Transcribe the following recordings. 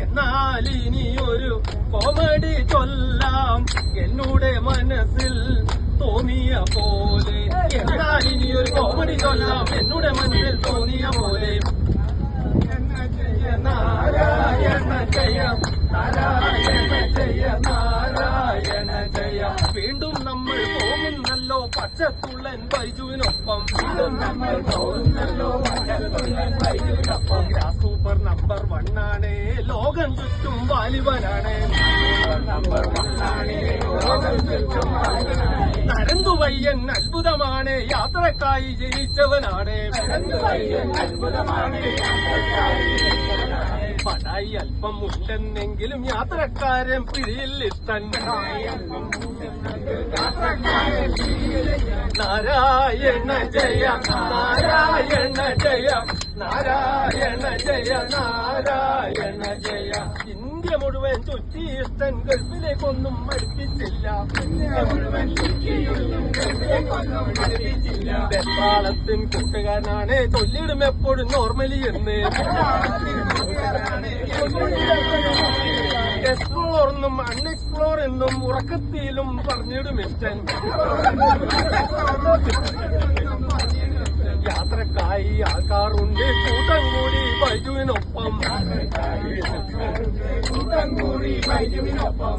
ഇനിയൊരു കോമഡി ചൊല്ലാം. എന്നുടെ മനസ്സിൽ തോന്നിയ പോലെ. എന്നാലിനി ഒരു കോമഡി ചൊല്ലാം. എന്നുടെ മനസ്സിൽ തോന്നിയ പോലെ. നാരായണ ജയ. നാരായണ ജയ. നാരായണ ജയ. വീണ്ടും നമ്മൾ പോകുന്നല്ലോ പച്ചത്തുള്ളൻ ബൈജുവിനൊപ്പം. നമ്മൾ പോകുന്നല്ലോ പച്ചത്തുള്ളൻ ബൈജുവിനൊപ്പം. ഗ്രാസ് സൂപ്പർ നമ്പർ വണ്ണാണ് ലോകം ചുറ്റും വാലിബനാണ്. നരന്തുവയ്യൻ അത്ഭുതമാണ് യാത്രക്കായി ജയിച്ചവനാണ് പടായി അല്പം ഉണ്ടെന്നെങ്കിലും യാത്രക്കാരൻ എത്താൻ. നാരായണ ജയ നാരായണ ജയ നാരായണ ജയ നാരായണ ഇഷ്ടൻ ഗൾഫിലേക്കൊന്നും അടുപ്പിച്ചില്ല. വെപ്പാളത്തിൻ കൂട്ടുകാരനാണ്. ചൊല്ലിടും എപ്പോഴും നോർമലി എന്ന്. എക്സ്പ്ലോർ എന്നും അൺഎക്സ്പ്ലോർ എന്നും ഉറക്കത്തിലും പറഞ്ഞിടും ഇഷ്ടൻ യാത്രക്കായി ആൾക്കാറുണ്ട്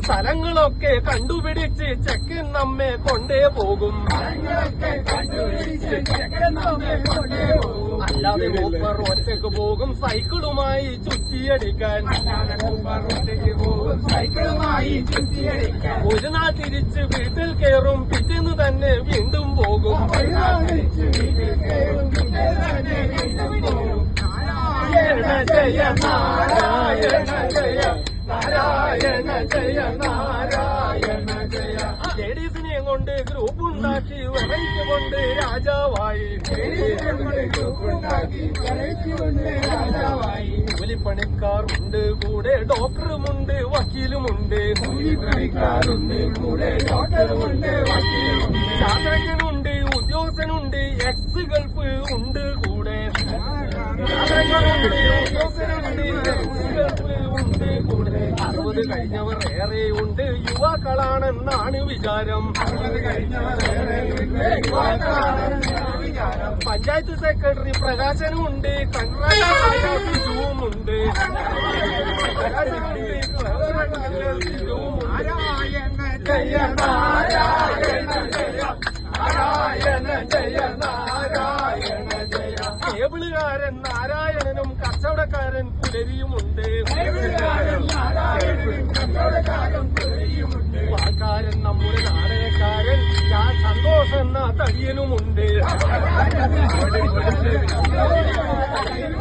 സ്ഥലങ്ങളൊക്കെ കണ്ടുപിടിച്ച് ചെക്കൻ നമ്മെ കൊണ്ടേ പോകും. അല്ലാതെ മൂപ്പർ ഒറ്റയ്ക്ക് പോകും സൈക്കിളുമായി ചുറ്റിയടിക്കാൻ. ഒരു നാൾ തിരിച്ച് വീട്ടിൽ കയറും പിറ്റേന്ന് തന്നെ വീണ്ടും പോകും. നാരായണ ജയ നാരായണ ജയ നാരായണ ജയ നാരായണ ജയ ലേഡീസിനെയും കൊണ്ട് ഗ്രൂപ്പ് ഉണ്ടാക്കി വെറൈറ്റി കൊണ്ട് രാജാവായി കൂലിപ്പണിക്കാറുണ്ട് കൂടെ ഡോക്ടറുമുണ്ട് വക്കീലുമുണ്ട് കൂലിപ്പണിക്കാറുണ്ട് കൂടെ ഡോക്ടറുമുണ്ട് വക്കീലുമുണ്ട് ഉദ്യോഗസ്ഥനുണ്ട് എക്സ് അറുപത് കഴിഞ്ഞവർ ഏറെയുണ്ട് യുവാക്കളാണെന്നാണ് വിചാരം പഞ്ചായത്ത് സെക്രട്ടറി പ്രകാശനുമുണ്ട് കൺട്രാക്ടറുമുണ്ട് ജയ കേബിളുകാരൻ നാരായണനും കച്ചവടക്കാരൻ പുലരിയുമുണ്ട്. വാക്കാരൻ നമ്മുടെ നാണയക്കാരൻ ഞാൻ സന്തോഷം എന്ന തടിയനുമുണ്ട്.